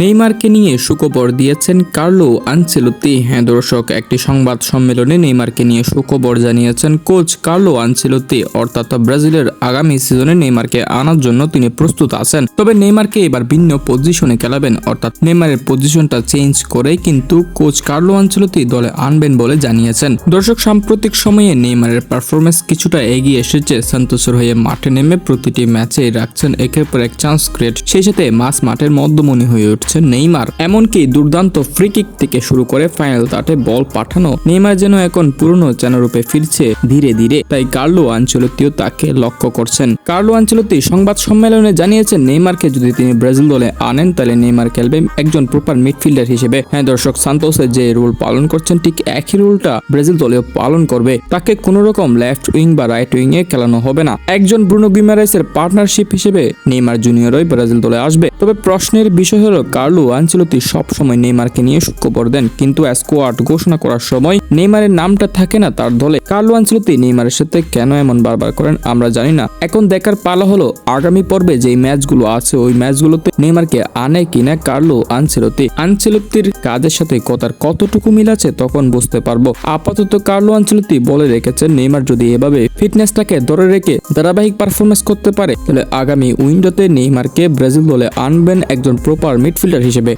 নেইমারকে নিয়ে সুখবর দিয়েছেন কার্লো আনচেলত্তি হ্যাঁ দর্শক, একটি সংবাদ সম্মেলনে নেইমারকে নিয়ে সুখবর জানিয়েছেন কোচ কার্লো আনচেলত্তি অর্থাৎ ব্রাজিলের আগামী সিজনে নেইমারকে আনার জন্য তিনি প্রস্তুত আছেন। তবে নেইমারকে এবার ভিন্ন পজিশনে খেলাবেন। অর্থাৎ নেইমারের পজিশনটা চেঞ্জ করে কিন্তু কোচ কার্লো আনচেলত্তি দলে আনবেন বলে জানিয়েছেন। দর্শক, সাম্প্রতিক সময়ে নেইমারের পারফরমেন্স কিছুটা এগিয়ে এসেছে। সান্তোসের হয়ে মাঠে নেমে প্রতিটি ম্যাচে রাখছেন একের পর এক চান্স ক্রিয়েট। সেই সাথে মাস মাঠের মধ্যমণি হয়ে উঠছে নেইমার। এমনকি দুর্দান্ত ফ্রি কিক থেকে শুরু করে ফাইনাল তাটে বল পাঠানো নেইমার যেন এখন পুরনো চেনারূপে ফিরছে ধীরে ধীরে। তাই কার্লো আঞ্চলতিও তাকে লক্ষ্য করছেন। কার্লো আঞ্চলতি সংবাদ সম্মেলনে জানিয়েছেন, নেইমারকে যদি তিনি ব্রাজিল দলে আনেন, তাহলে নেইমার খেলবে একজন প্রপার মিডফিল্ডার হিসেবে। হ্যাঁ দর্শক, সান্তোসের যে রোল পালন করছেন, ঠিক একই রোলটা ব্রাজিল দলেও পালন করবে। তাকে কোনো রকম লেফট উইং বা রাইট উইং এ খেলানো হবে না। একজন ব্রুনো গিমারেসের পার্টনারশিপ হিসেবে নেইমার জুনিয়রই ব্রাজিল দলে আসবে। তবে প্রশ্নের বিষয় হলো কার্লো আঞ্চলতি সবসময় নেইমারকে নিয়ে সুখবর দেন। কিন্তু স্কোয়াড ঘোষণা করার সময় নেইমারের নামটা থাকে না তার দলে। কার্লো আঞ্চলতি নেইমারের সাথে কেন এমন বারবার করেন আমরা জানি না। এখন দেখার পালা হলো, আগামী পর্বে যে ম্যাচগুলো আছে, ওই ম্যাচগুলোতে নেইমারকে আনে কিনা কার্লো আনচেলতি আনচেলতির কাজের সাথে কথার কতটুকু মিল আছে তখন বুঝতে পারব। আপাতত কার্লো আনচেলতি বলে রেখেছেন, নেইমার যদি এভাবে ফিটনেসটাকে ধরে রেখে ধারাবাহিক পারফরমেন্স করতে পারে, তাহলে আগামী উইন্ডোতে নেইমারকে ব্রাজিল দলে আনবেন একজন প্রপার মিডফিল্ডার হিসেবে।